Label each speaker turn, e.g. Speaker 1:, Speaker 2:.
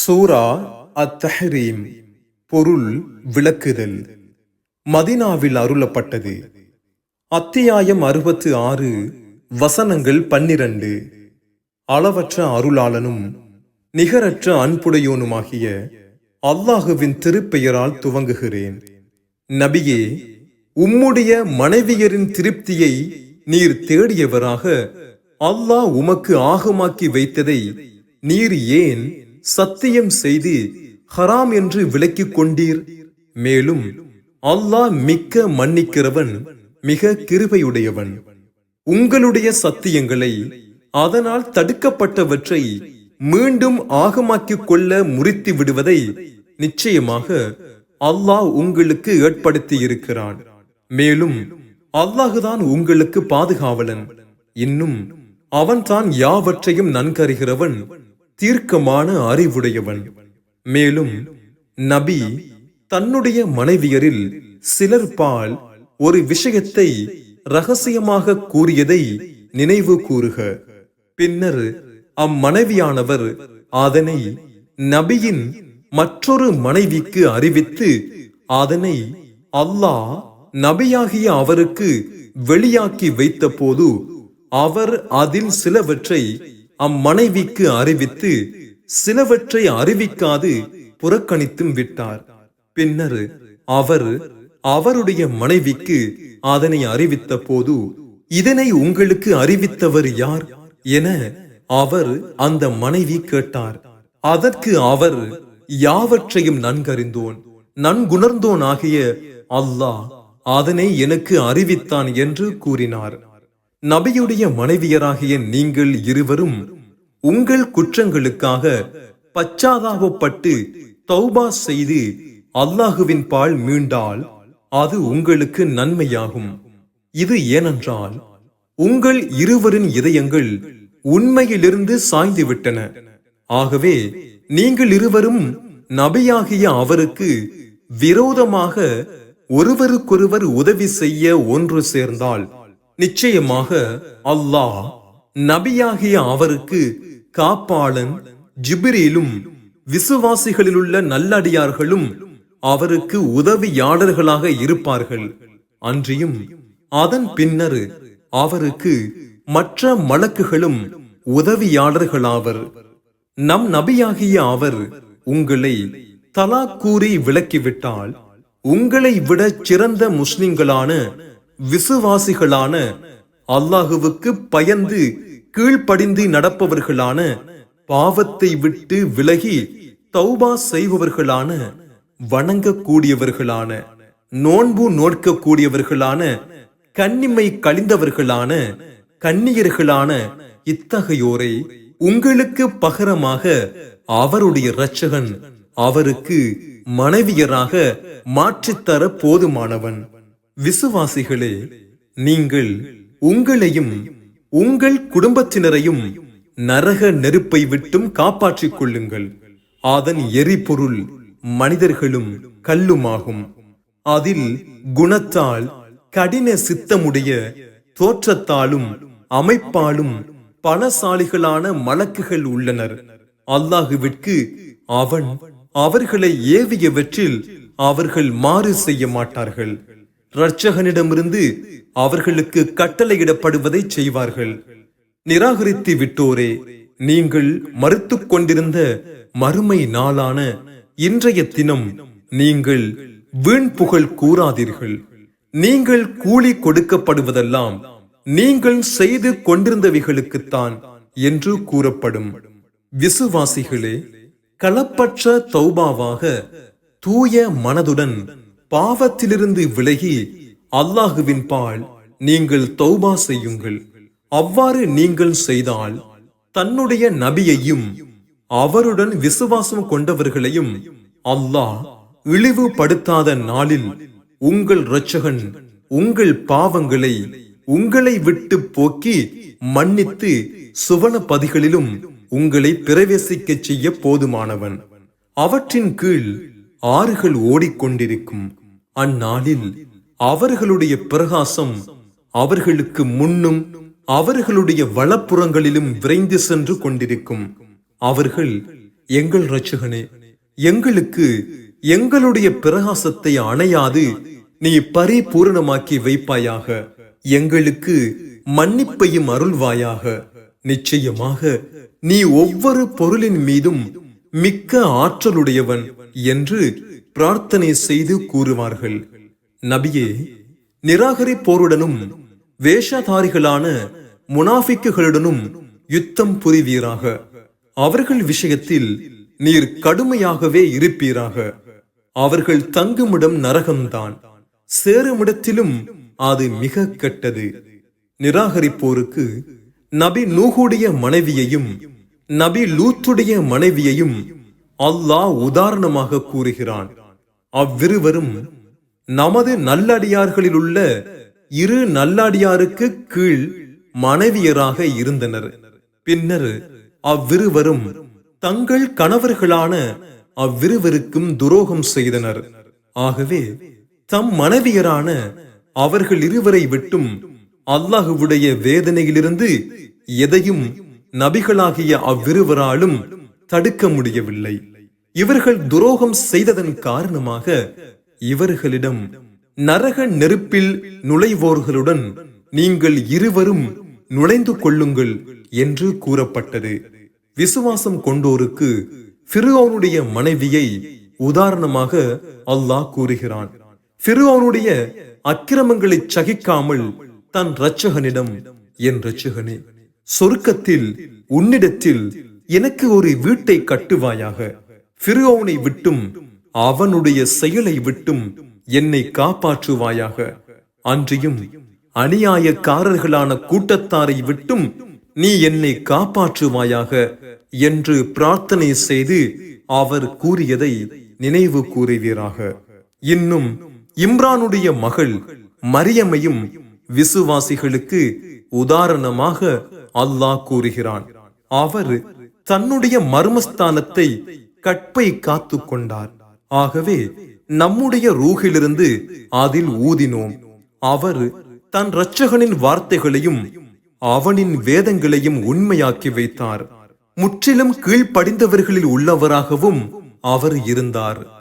Speaker 1: சூரா அத்தஹரீம் பொருள் விளக்குதல். மதினாவில் அருளப்பட்டது. அத்தியாயம் அறுபத்து ஆறு வசனங்கள் பன்னிரண்டு. அளவற்ற அருளாளனும் நிகரற்ற அன்புடையோனுமாகிய அல்லாஹுவின் திருப்பெயரால் துவங்குகிறேன். நபியே உம்முடைய மனைவியரின் திருப்தியை நீர் தேடியவராக அல்லாஹ் உமக்கு ஆகமாக்கி வைத்ததை நீர் ஏன் சத்தியம் செய்து ஹராம் என்று விலக்கிக் கொண்டீர். மேலும் அல்லாஹ் மிக்க மன்னிக்கிறவன் மிக கிருபையுடையவன். உங்களுடைய சத்தியங்களை அதனால் தடுக்கப்பட்டவற்றை மீண்டும் ஆகமாக்கிக் கொள்ள முறித்து விடுவதை நிச்சயமாக அல்லாஹ் உங்களுக்கு ஏற்படுத்தி இருக்கிறான் மேலும் அல்லாஹுதான் உங்களுக்கு பாதுகாவலன். இன்னும் அவன்தான் யாவற்றையும் நன்கறிகிறவன். தீர்க்கமான அறிவுடையவன். மேலும் நபி தன்னுடைய மனைவியரில் சிலர் பால் ஒரு விஷயத்தை ரகசியமாக கூறியதை நினைவு கூறுக. பின்னர் அம்மனைவியானவர் அதனை நபியின் மற்றொரு மனைவிக்கு அறிவித்து அதனை அல்லாஹ் நபியாகிய அவருக்கு வெளியாக்கி வைத்த போது அவர் அதில் சிலவற்றை அம்மனைவிக்கு அறிவித்து சிலவற்றை அறிவிக்காது புறக்கணித்தும் விட்டார். பின்னர் அவர் அவருடைய மனைவிக்கு அதனை அறிவித்த போது இதனை உங்களுக்கு அறிவித்தவர் யார்? என அவர் அந்த மனைவி கேட்டார். அதற்கு அவர் யாவற்றையும் நன்கறிந்தோன் நன்குணர்ந்தோன் ஆகிய அல்லாஹ் அதனை எனக்கு அறிவித்தான் என்று கூறினார். நபியுடைய மனைவியராகிய நீங்கள் இருவரும் உங்கள் குற்றங்களுக்காக பச்சாதாபப்பட்டு தௌபா செய்து அல்லாஹுவின் பால் மீண்டால் அது உங்களுக்கு நன்மையாகும். இது ஏனென்றால் உங்கள் இருவரின் இதயங்கள் உண்மையிலிருந்து சாய்ந்து விட்டன ஆகவே நீங்கள் இருவரும் நபியாகிய அவருக்கு விரோதமாக ஒருவருக்கொருவர் உதவி செய்ய ஒன்று சேர்ந்தால் நிச்சயமாக அல்லாஹ் நபியாகிய அவருக்கு காப்பாளன் ஜிபிரிலும் விசுவாசிகளிலுள்ள நல்லடியார்களும் அவருக்கு உதவியாளர்களாக இருப்பார்கள். அன்றியும் அதன் பின்னர் அவருக்கு மற்ற மலக்குகளும் உதவியாளர்களாவர். நம் நபியாகிய அவர் உங்களை தலா கூறி விளக்கிவிட்டால் உங்களை விட சிறந்த முஸ்லிம்களான விசுவாசிகளான அல்லாஹுவுக்கு பயந்து கீழ்ப்படிந்து நடப்பவர்களான பாவத்தை விட்டு விலகி தௌபா செய்பவர்களான வணங்கக்கூடியவர்களான நோன்பு நோட்கக்கூடியவர்களான கன்னிமை கழிந்தவர்களான கன்னியர்களான இத்தகையோரை உங்களுக்கு பகரமாக அவருடைய இரட்சகன் அவருக்கு மனைவியராக மாற்றித்தர போதுமானவன். விசுவாசிகளே நீங்கள் உங்களையும் உங்கள் குடும்பத்தினரையும் நரக நெருப்பை விட்டும் காப்பாற்றிக் கொள்ளுங்கள். அதன் எரிபொருள் மனிதர்களும் கல்லுமாகும். அதில் குணத்தால் கடின சித்தமுடைய தோற்றத்தாலும் அமைப்பாலும் பலசாலிகளான மலக்குகள் உள்ளனர். அல்லாஹுவிற்கு அவன் அவர்களை ஏவியவற்றில் அவர்கள் மாறு செய்ய மாட்டார்கள். இரட்சகனிடமிருந்து அவர்களுக்கு கட்டளையிடப்படுவதை செய்வார்கள். நிராகரித்து விட்டோரே நீங்கள் மறுத்துக் கொண்டிருந்த மறுமை நாளான இன்றைய தினம் நீங்கள் வீண் புகழ் கூறாதீர்கள். நீங்கள் கூலி கொடுக்கப்படுவதெல்லாம் நீங்கள் செய்து கொண்டிருந்தவைகளுக்குத்தான் என்று கூறப்படும். விசுவாசிகளே களப்பற்ற தௌபாவாக தூய மனதுடன் பாவத்திலிருந்து விலகி அல்லாஹுவின் பால் நீங்கள் தௌபா செய்யுங்கள். அவ்வாறு நீங்கள் செய்தால் தன்னுடைய நபியையும் அவருடன் விசுவாசம் கொண்டவர்களையும் அல்லாஹ் இழிவுபடுத்தாத நாளில் உங்கள் இரட்சகன் உங்கள் பாவங்களை உங்களை விட்டு போக்கி மன்னித்து சுவன பதிகளிலும் உங்களை பிரவேசிக்க செய்ய போதுமானவன். அவற்றின் கீழ் ஆறுகள் ஓடிக்கொண்டிருக்கும். அந்நாளில் அவர்களுடைய பிரகாசம் அவர்களுக்கு முன்னும் அவர்களுடைய வளப்புறங்களிலும் விரைந்து சென்று கொண்டிருக்கும். அவர்கள் எங்கள் ரட்சகனே எங்களுக்கு எங்களுடைய பிரகாசத்தை அணையாது நீ பரிபூரணமாக்கி வைப்பாயாக. எங்களுக்கு மன்னிப்பையும் அருள்வாயாக. நிச்சயமாக நீ ஒவ்வொரு பொருளின் மீதும் மிக்க ஆற்றலுடையவன் என்று பிரார்த்தனை செய்து கூறுவார்கள். நபியே நிராகரிப்போருடனும் வேஷதாரிகளான முனாஃபிக்குகளுடனும் யுத்தம் புரிவீராக. அவர்கள் விஷயத்தில் நீர் கடுமையாகவே இருப்பீராக. அவர்கள் தங்குமிடம் நரகம்தான். சேருமிடத்திலும் அது மிக கெட்டது. நிராகரிப்போருக்கு நபி நூகுடைய மனைவியையும் நபி லூத்துடைய மனைவியையும் அல்லாஹ் உதாரணமாக கூறுகிறான். அவ்விருவரும் நமது நல்லடியார்களில் உள்ள இரு நல்லடியாருக்கு கீழ் மனைவியராக இருந்தனர். பின்னர் அவ்விருவரும் தங்கள் கணவர்களான அவ்விருவருக்கும் துரோகம் செய்தனர். ஆகவே தம் மனைவியரான அவர்கள் இருவரை விட்டும் அல்லாஹுவுடைய வேதனையிலிருந்து எதையும் நபிகளாகிய அவ்விருவராலும் தடுக்க முடியவில்லை. இவர்கள் துரோகம் செய்ததன் காரணமாக இவர்களிடம் நரக நெருப்பில் நுழைவோர்களுடன் நீங்கள் இருவரும் நுழைந்து கொள்ளுங்கள் என்று கூறப்பட்டது. விசுவாசம் கொண்டோருக்கு ஃபிர்அவுனுடைய மனைவியை உதாரணமாக அல்லாஹ் கூறுகிறான். ஃபிர்அவுனுடைய அக்கிரமங்களை சகிக்காமல் தன் இரட்சகனிடம் என் இரட்சகனே சொர்க்கத்தில் உன்னிடத்தில் எனக்கு ஒரு வீட்டை கட்டுவாயாக. ஃபிர்அவுனை விட்டும் அவனுடைய செயலை விட்டும் என்னை காப்பாற்றுவாயாக. அன்றியும் அநியாயக்காரர்களான கூட்டத்தாரை விட்டும் நீ என்னை காப்பாற்றுவாயாக என்று பிரார்த்தனை செய்து அவர் கூறியதை நினைவு கூறுவீராக. இன்னும் இம்ரானுடைய மகள் மரியமையும் விசுவாசிகளுக்கு உதாரணமாக அல்லாஹ் கூறுகிறான். அவர் தன்னுடைய மர்மஸ்தானத்தை கற்பை காத்து கொண்டார் ஆகவே நம்முடைய ரூகிலிருந்து அதில் ஊதினோம். அவர் தன் இரட்சகனின் வார்த்தைகளையும் அவனின் வேதங்களையும் உண்மையாக்கி வைத்தார். முற்றிலும் கீழ்ப்படிந்தவர்களில் உள்ளவராகவும் அவர் இருந்தார்.